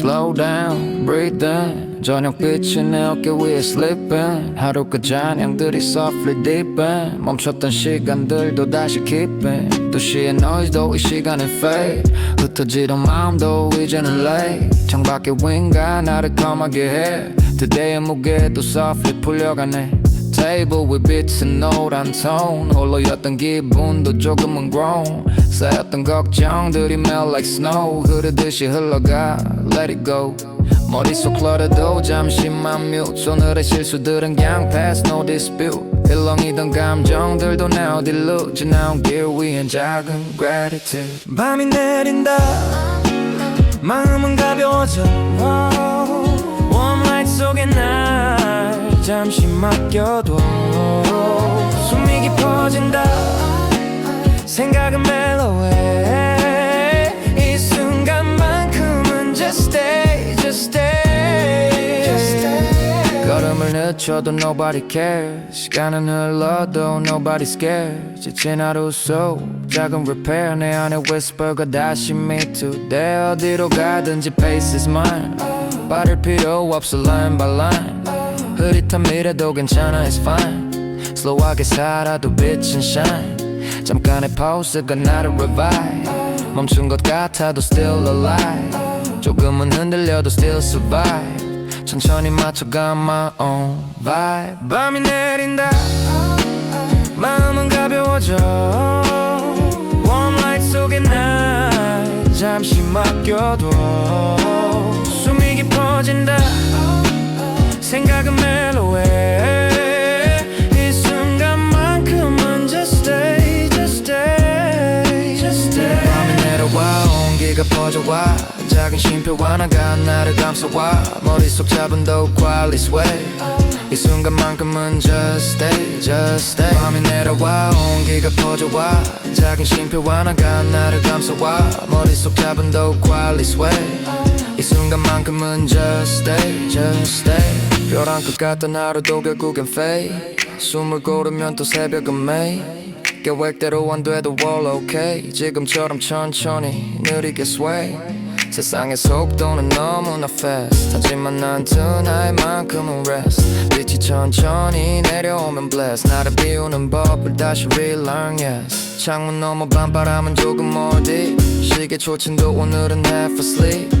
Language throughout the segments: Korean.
slow down, breathe in 저녁빛이 내 어깨 위에 sleeping 하루 끝 잔향들이 softly deeping 멈췄던 시간들도 다시 keeping 도시의 noise도 이 시간에 fade 흩어지던 마음도 이제는 late 창밖에 윙가 나를 검하게 해 Today의 무게도 softly 풀려가네 With beats and 노란 톤 홀로였던 기분도 조금은 grown 쌓였던 걱정들이 melt like snow 흐르듯이 흘러가 Let it go 머릿속 clutter도 잠시만 mute 오늘의 실수들은 그냥 pass no dispute 일렁이던 감정들도 now dilute now 길 위엔 작은 gratitude 밤이 내린다 마음은 가벼워져 Warm light 속에 날 잠시 맡겨둬 숨이 깊어진다 생각은 멜로해 이 순간만큼은 just stay just stay just stay 걸음을 늦춰도 nobody cares 시간은 흘러도 nobody scares 지친 하루 속 작은 repair 내 안에 whisper가 다시 me today 어디로 가든지 pace is mine 빠를 필요 없어 line by line 흐릿한 미래도 괜찮아 it's fine. slow하게 살아도 빛은 shine. 잠깐의 pause가 나를 revive. 멈춘 것 같아도 still alive. 조금은 흔들려도 still survive. 천천히 맞춰가 my own vibe. 밤이 내린다. 마음은 가벼워져. Warm light 속에 날 잠시 맡겨둬. 숨이 깊어진다 생각은 멜로해. 이 순간만큼은 just stay just stay just stay. 밤이 내려와 온기가 퍼져와. 작은 쉼표 하나가 나를 감싸와. 머릿속 잡은 더욱 quietly sway. 이 순간만큼은 just stay just stay. 밤이 내려와 온기가 퍼져와. 작은 쉼표 하나가 나를 감싸와. 머릿속 잡은 더욱 quietly sway. 이 순간만큼은 just stay just stay. 벼랑 끝 같던 하루도 결국엔 fade 숨을 고르면 또 새벽은 매일 계획대로 안 돼도 all okay. 지금처럼 천천히 느리게 sway. 세상의 속도는 너무나 fast. 하지만 난 tonight만큼은 rest. 빛이 천천히 내려오면 bless. 나를 비우는 법을 다시 relearn yes. 창문 너머 밤바람은 조금 멀디 시계 초침도 오늘은 half asleep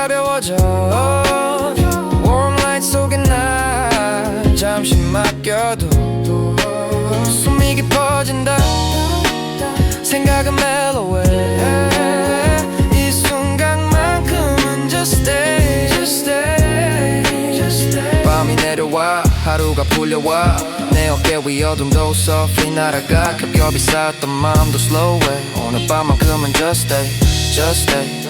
가벼워져. Warm light 속에 날 잠시 맡겨둬. 숨이 깊어진다. 생각은 멜로해. 이 순간만큼은 just stay just stay just stay. 밤이 내려와 하루가 풀려와. 내 어깨 위 어둠도 softly 날아가. 겹겹이 쌓였던 마음도 slow해. 오늘 밤만큼은 just stay just stay. 먼